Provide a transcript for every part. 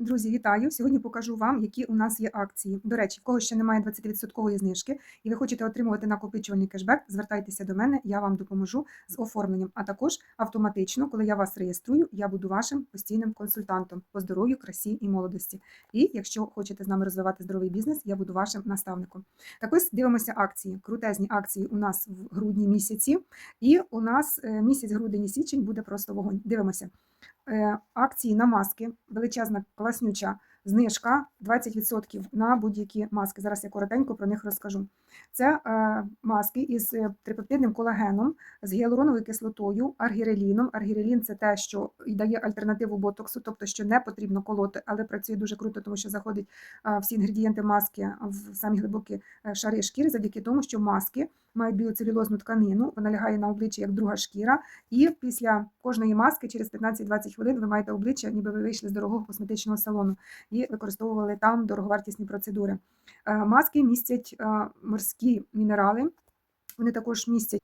Друзі, вітаю! Сьогодні покажу вам, які у нас є акції. До речі, в кого ще немає 20% знижки, і ви хочете отримувати накопичувальний кешбек, звертайтеся до мене, я вам допоможу з оформленням. А також автоматично, коли я вас реєструю, я буду вашим постійним консультантом по здоров'ю, красі і молодості. І якщо хочете з нами розвивати здоровий бізнес, я буду вашим наставником. Так ось дивимося акції. Крутезні акції у нас в грудні місяці, і у нас е, місяць грудень і січень буде просто вогонь. Дивимося. Е, акції на маски, величезна класнюча знижка 20% на будь-які маски. Зараз я коротенько про них розкажу. Це е, маски із е, трипептидним колагеном, з гіалуроновою кислотою, аргіреліном. Аргірелін це те, що дає альтернативу ботоксу, тобто що не потрібно колоти, але працює дуже круто, тому що заходить всі інгредієнти маски в самі глибокі шари шкіри, завдяки тому, що маски мають біоцелюлозну тканину, вона лягає на обличчя як друга шкіра, і після кожної маски через 15-20 хвилин ви маєте обличчя, ніби ви вийшли з дорогого косметичного салону і використовували там дороговартісні процедури. Е, маски містять е, морські мінерали, вони також містять.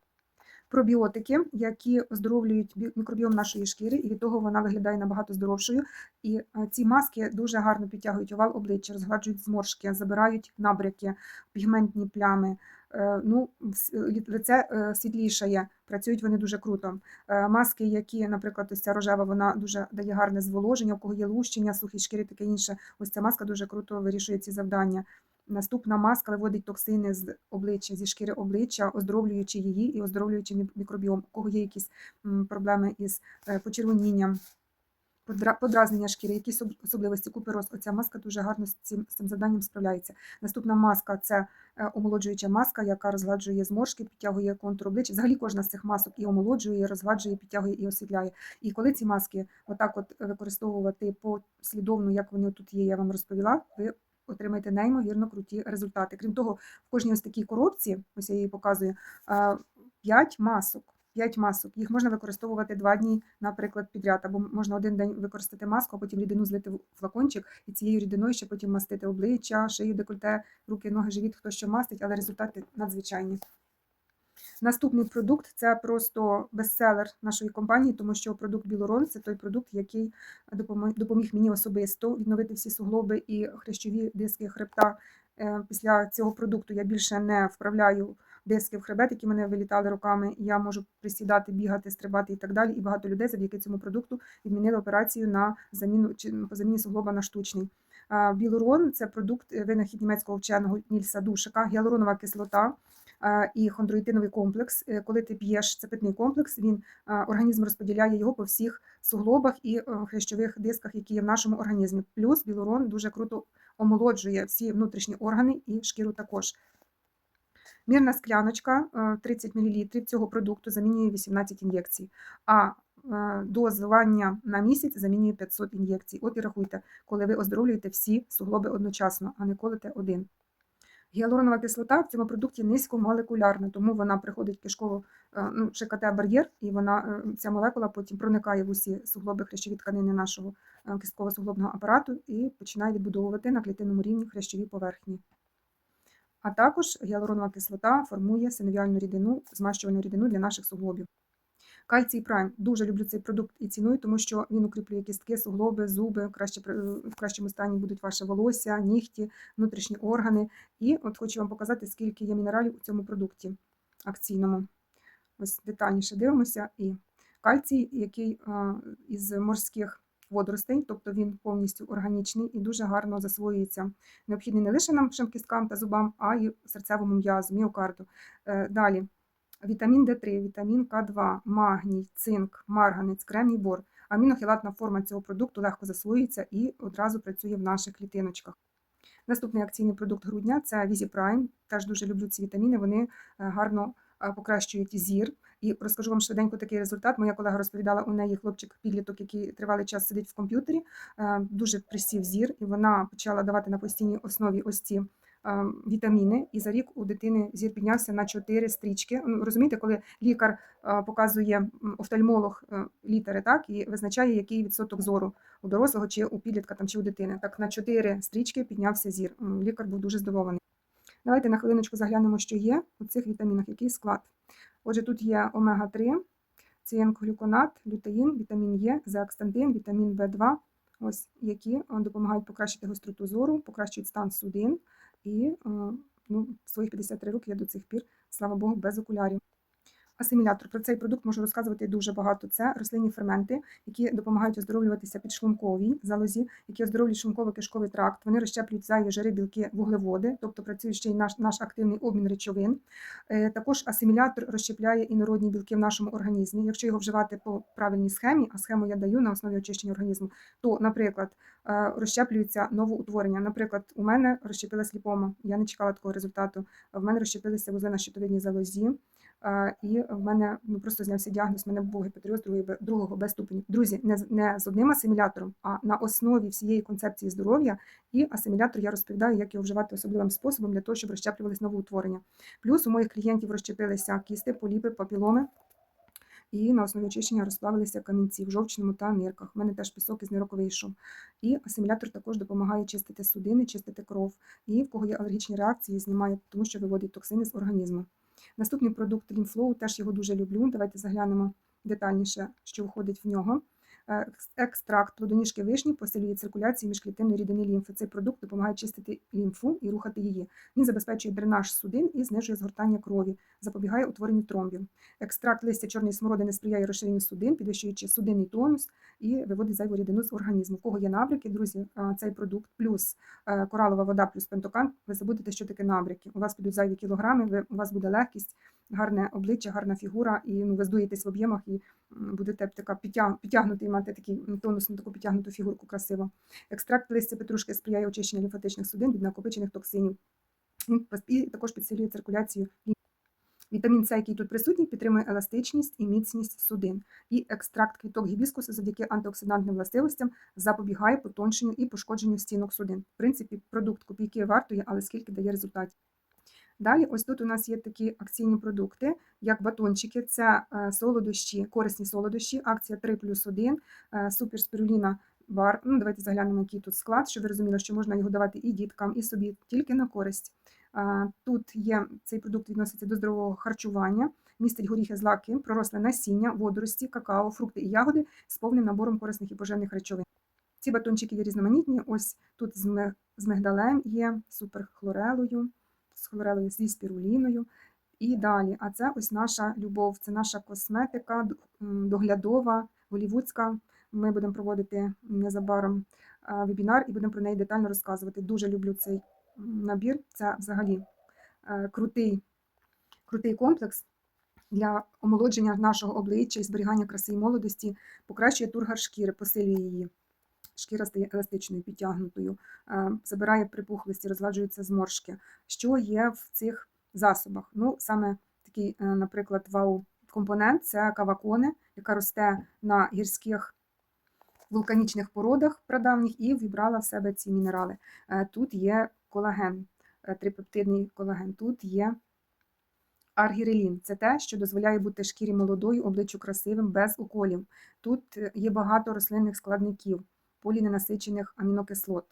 Пробіотики, які оздоровлюють мікробіом нашої шкіри, і від того вона виглядає набагато здоровшою. І е, ці маски дуже гарно підтягують овал обличчя, розгладжують зморшки, забирають набряки, пігментні плями. Ну, лице світлішає, працюють вони дуже круто. Маски, які, наприклад, ось ця рожева, вона дуже дає гарне зволоження, у кого є лущення, сухі шкіри, таке інше. Ось ця маска дуже круто вирішує ці завдання. Наступна маска виводить токсини з обличчя, зі шкіри обличчя, оздоровлюючи її і оздоровлюючи мікробіом. У кого є якісь проблеми із почервонінням подразнення шкіри, якісь особливості купероз. Оця маска дуже гарно з цим з цим завданням справляється. Наступна маска це е, омолоджуюча маска, яка розгладжує зморшки, підтягує контур обличчя. Взагалі кожна з цих масок і омолоджує, і розгладжує, підтягує і освітляє. І коли ці маски отак от використовувати послідовно, як вони тут є, я вам розповіла, ви отримаєте неймовірно круті результати. Крім того, в кожній ось такій коробці, ось я її показую, 5 масок. 5 масок. Їх можна використовувати два дні, наприклад, підряд, або можна один день використати маску, а потім рідину злити в флакончик і цією рідиною ще потім мастити обличчя, шию, декольте, руки, ноги, живіт, хто що мастить, але результати надзвичайні. Наступний продукт це просто бестселер нашої компанії, тому що продукт Білорон це той продукт, який допоміг мені особисто відновити всі суглоби і хрящові диски хребта. Е, після цього продукту я більше не вправляю диски в хребет, які мене вилітали руками. Я можу присідати, бігати, стрибати і так далі. І багато людей завдяки цьому продукту відмінили операцію на заміну по заміні суглоба на штучний. Білурон це продукт е, винахід німецького вченого Нільса Душика, гіалуронова кислота. І хондроїтиновий комплекс, е, коли ти п'єш це питний комплекс, він організм розподіляє його по всіх суглобах і е, хрящових дисках, які є в нашому організмі. Плюс білурон дуже круто омолоджує всі внутрішні органи і шкіру також. Мірна скляночка 30 е, мл цього продукту замінює 18 ін'єкцій, а дозування на місяць замінює 500 ін'єкцій. От і рахуйте, коли ви оздоровлюєте всі суглоби одночасно, а не колите один. Гіалуронова кислота в цьому продукті низькомолекулярна, тому вона приходить кишково е, ну, ШКТ-бар'єр, і вона, ця молекула потім проникає в усі суглоби хрящові тканини нашого кістково-суглобного апарату і починає відбудовувати на клітинному рівні хрящові поверхні. А також гіалуронова кислота формує синовіальну рідину, змащувальну рідину для наших суглобів. Кальцій Прайм. Дуже люблю цей продукт і ціную, тому що він укріплює кістки, суглоби, зуби, краще, в кращому стані будуть ваше волосся, нігті, внутрішні органи. І от хочу вам показати, скільки є мінералів у цьому продукті акційному. Ось детальніше дивимося. І кальцій, який із морських водоростей, тобто він повністю органічний і дуже гарно засвоюється. Необхідний не лише нам кісткам та зубам, а й серцевому м'язу, міокарду. Е, далі вітамін Д3, вітамін К2, магній, цинк, марганець, кремній бор. Амінохілатна форма цього продукту легко засвоюється і одразу працює в наших клітиночках. Наступний акційний продукт грудня це Візі Prime. Теж дуже люблю ці вітаміни, вони е, гарно е, покращують зір. І розкажу вам швиденько такий результат. Моя колега розповідала у неї хлопчик-підліток, який тривалий час сидить в комп'ютері, е, дуже присів зір, і вона почала давати на постійній основі ось ці. Е, вітаміни, і за рік у дитини зір піднявся на 4 стрічки. Ну, розумієте, коли лікар е, показує офтальмолог літери, так і визначає, який відсоток зору у дорослого чи у підлітка там чи у дитини. Так на 4 стрічки піднявся зір. Лікар був дуже здивований. Давайте на хвилиночку заглянемо, що є у цих вітамінах, який склад. Отже, тут є омега-3, циянглюконат, лютеїн, вітамін Е, зеакстантин, вітамін В2, ось які е, допомагають покращити гостроту зору, покращують стан судин. І ну, своїх 53 роки я до цих пір, слава Богу, без окулярів. Асимілятор про цей продукт можу розказувати дуже багато. Це рослинні ферменти, які допомагають оздоровлюватися підшлунковій залозі, які оздоровлюють шлунково-кишковий тракт. Вони розщеплюють зайві жири, білки, вуглеводи, тобто працює ще й наш наш активний обмін речовин. Е, Також асимілятор розщепляє інородні білки в нашому організмі. Якщо його вживати по правильній схемі, а схему я даю на основі очищення організму, то, наприклад, е, розщеплюється новоутворення. Наприклад, у мене розщепилась ліпома. Я не чекала такого результату. В мене розщепилися вузли на щитовидній залозі. І в мене ну просто знявся діагноз. в мене був гіпотереоз другого, другого Б ступеню. Друзі, не не з одним асимілятором, а на основі всієї концепції здоров'я. І асимілятор я розповідаю, як його вживати особливим способом для того, щоб розщеплювались новоутворення. Плюс у моїх клієнтів розщепилися кісти, поліпи, папіломи. І на основі очищення розплавилися камінці в жовчному та нирках. У мене теж пісок із нирок вийшов. І асимілятор також допомагає чистити судини, чистити кров. І в кого є алергічні реакції, знімає, тому що виводить токсини з організму. Наступний продукт Лімфлоу, теж його дуже люблю. Давайте заглянемо детальніше, що входить в нього. Е, Екстракт плодоніжки вишні посилює циркуляцію міжклітинної рідини лімфи. Цей продукт допомагає чистити лімфу і рухати її. Він забезпечує дренаж судин і знижує згортання крові, запобігає утворенню тромбів. Екстракт листя чорної смородини сприяє розширенню судин, підвищуючи судинний тонус і виводить зайву рідину з організму. В кого є набряки, друзі, е, цей продукт плюс е, коралова вода, плюс пентокан. Ви забудете, що таке набряки. У вас підуть зайві кілограми, ви, у вас буде легкість, гарне обличчя, гарна фігура, і ну, ви здуєтесь в об'ємах і будете така підтяг- підтягнутий, мати такий м, тонусну таку підтягнуту фігурку красиво. Екстракт листя петрушки сприяє очищенню лімфатичних судин від накопичених токсинів. І також підсилює циркуляцію. Вітамін С, який тут присутній, підтримує еластичність і міцність судин. І екстракт квіток гібіскусу завдяки антиоксидантним властивостям запобігає потонченню і пошкодженню стінок судин. В принципі, продукт копійки вартує, але скільки дає результатів. Далі, ось тут у нас є такі акційні продукти, як батончики, це е, солодощі, корисні солодощі, акція 3 плюс 1, суперспіруліна бар. Ну, давайте заглянемо, який тут склад, щоб ви розуміли, що можна його давати і діткам, і собі, тільки на користь. Е, Тут є цей продукт відноситься до здорового харчування, містить горіхи, злаки, проросле насіння, водорості, какао, фрукти і ягоди з повним набором корисних і поживних речовин. Ці батончики є різноманітні. Ось тут з мигдалем є, суперхлорелою, з хлорелою зі спіруліною. І далі. А це ось наша любов, це наша косметика доглядова, голівудська. Ми будемо проводити незабаром вебінар і будемо про неї детально розказувати. Дуже люблю цей набір. Це взагалі е, крутий, крутий комплекс для омолодження нашого обличчя і зберігання краси і молодості, покращує тургар шкіри, посилює її. Шкіра стає еластичною, підтягнутою, е, забирає припухлості, розгладжуються зморшки. Що є в цих засобах? Ну, саме такий, е, наприклад, вау-компонент це каваконе, яка росте на гірських вулканічних породах прадавніх і вібрала в себе ці мінерали. Е, Тут є колаген, трипептидний колаген, тут є аргірелін. Це те, що дозволяє бути шкірі молодою, обличчю красивим, без уколів. Тут є багато рослинних складників, поліненасичених амінокислот.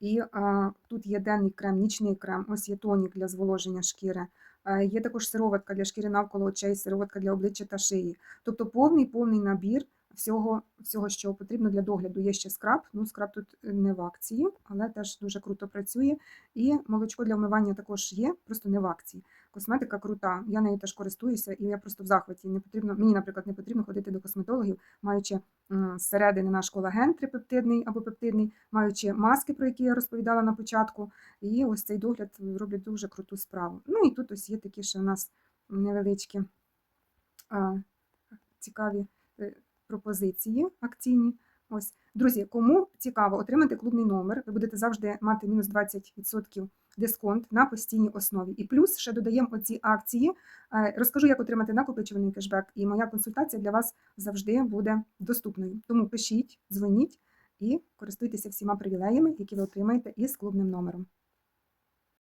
І а, тут є денний крем, нічний крем, ось є тонік для зволоження шкіри. Е, Є також сироватка для шкіри навколо очей, сироватка для обличчя та шиї. Тобто повний повний набір всього, всього, що потрібно для догляду. Є ще скраб. Ну, скраб тут не в акції, але теж дуже круто працює. І молочко для вмивання також є, просто не в акції. Косметика крута. Я нею теж користуюся, і я просто в захваті. Не потрібно, мені, наприклад, не потрібно ходити до косметологів, маючи зсередини наш колаген трипептидний або пептидний, маючи маски, про які я розповідала на початку. І ось цей догляд роблять дуже круту справу. Ну і тут ось є такі ще у нас невеличкі а, цікаві е, пропозиції акційні. Ось, друзі, кому цікаво отримати клубний номер, ви будете завжди мати мінус 20% дисконт на постійній основі. І плюс ще додаємо оці акції. Е, Розкажу, як отримати накопичувальний кешбек, і моя консультація для вас завжди буде доступною. Тому пишіть, дзвоніть і користуйтеся всіма привілеями, які ви отримаєте із клубним номером.